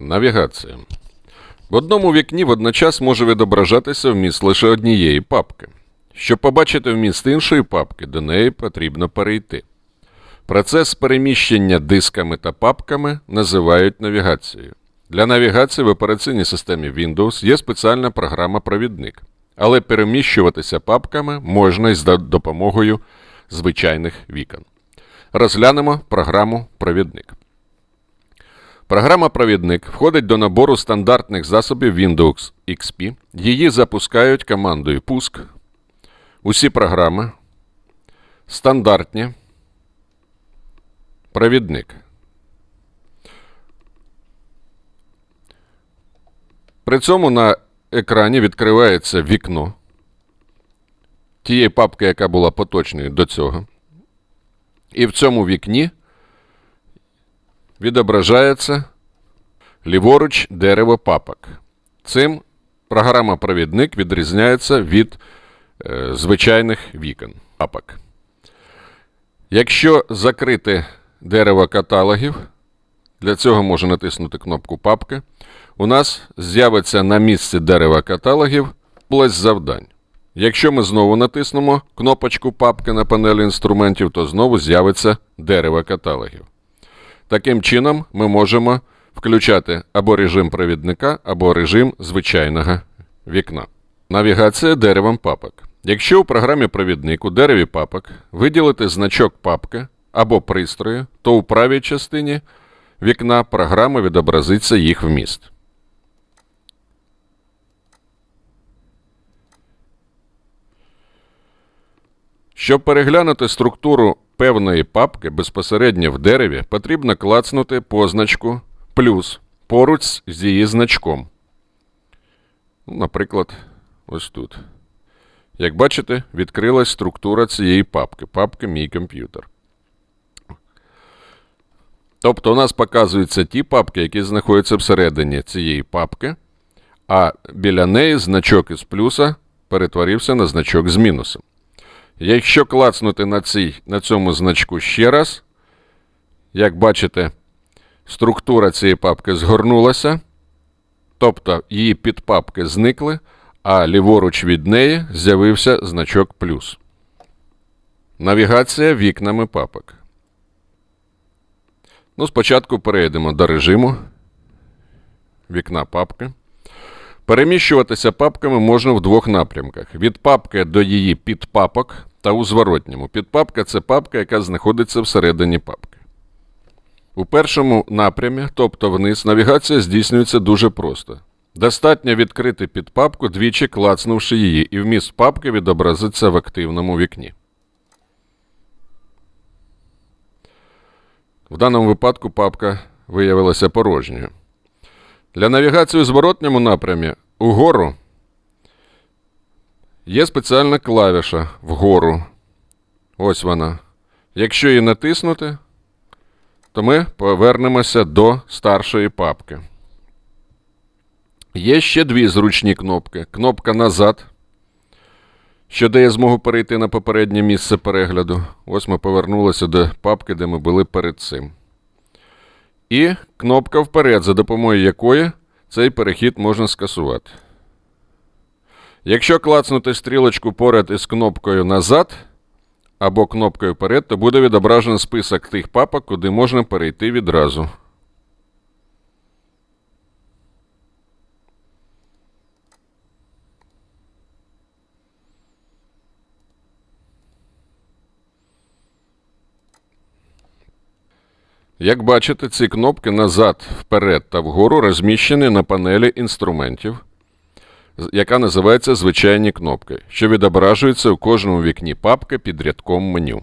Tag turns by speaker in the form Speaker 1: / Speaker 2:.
Speaker 1: Навігація. В одному вікні водночас може відображатися вміст лише однієї папки. Щоб побачити вміст іншої папки, до неї потрібно перейти. Процес переміщення дисками та папками називають навігацією. Для навігації в операційній системі Windows є спеціальна програма Провідник, але переміщуватися папками можна із допомогою звичайних вікон. Розглянемо програму Провідник. Програма Провідник входить до набору стандартних засобів Windows XP. Її запускають командою Пуск. Усі програми стандартні. Провідник. При цьому на екрані відкривається вікно тієї папки, яка була поточною до цього. І в цьому вікні відображається ліворуч дерево папок. Цим програма Провідник відрізняється від е, звичайних вікон папок. Якщо закрити дерево каталогів, для цього можна натиснути кнопку Папки, у нас з'явиться на місці дерева каталогів область завдань. Якщо ми знову натиснемо кнопочку Папки на панелі інструментів, то знову з'явиться дерево каталогів. Таким чином, ми можемо включати або режим провідника, або режим звичайного вікна. Навігація деревом папок. Якщо у програмі провідник у дереві папок виділити значок папки або пристрою, то у правій частині вікна програми відобразиться їх вміст. Щоб переглянути структуру певної папки безпосередньо в дереві, потрібно клацнути позначку плюс поруч з її значком. Ну, Наприклад, ось тут. Як бачите, відкрилась структура цієї папки. Папка Мій комп'ютер. Тобто у нас показуються ті папки, які знаходяться всередині цієї папки, а біля неї значок із плюса перетворився на значок з мінусом. Якщо клацнути на, цій, на цьому значку ще раз, як бачите, структура цієї папки згорнулася, тобто її підпапки зникли, а ліворуч від неї з'явився значок плюс. Навігація вікнами папок. Ну, спочатку перейдемо до режиму вікна папки. Переміщуватися папками можна в двох напрямках: від папки до її підпапок та у зворотньому. Підпапка це папка, яка знаходиться всередині папки. У першому напрямі, тобто вниз, навігація здійснюється дуже просто. Достатньо відкрити підпапку, двічі клацнувши її, і вміст папки відобразиться в активному вікні. В даному випадку папка виявилася порожньою. Для навігації у зворотньому напрямі угору є спеціальна клавіша вгору. Ось вона. Якщо її натиснути, то ми повернемося до старшої папки. Є ще дві зручні кнопки. Кнопка назад, що дає змогу перейти на попереднє місце перегляду. Ось ми повернулися до папки, де ми були перед цим. І кнопка вперед, за допомогою якої цей перехід можна скасувати. Якщо клацнути стрілочку поряд із кнопкою назад або кнопкою вперед, то буде відображений список тих папок, куди можна перейти відразу. Як бачите, ці кнопки назад, вперед та вгору розміщені на панелі інструментів, яка називається звичайні кнопки, що відображуються у кожному вікні папки під рядком меню.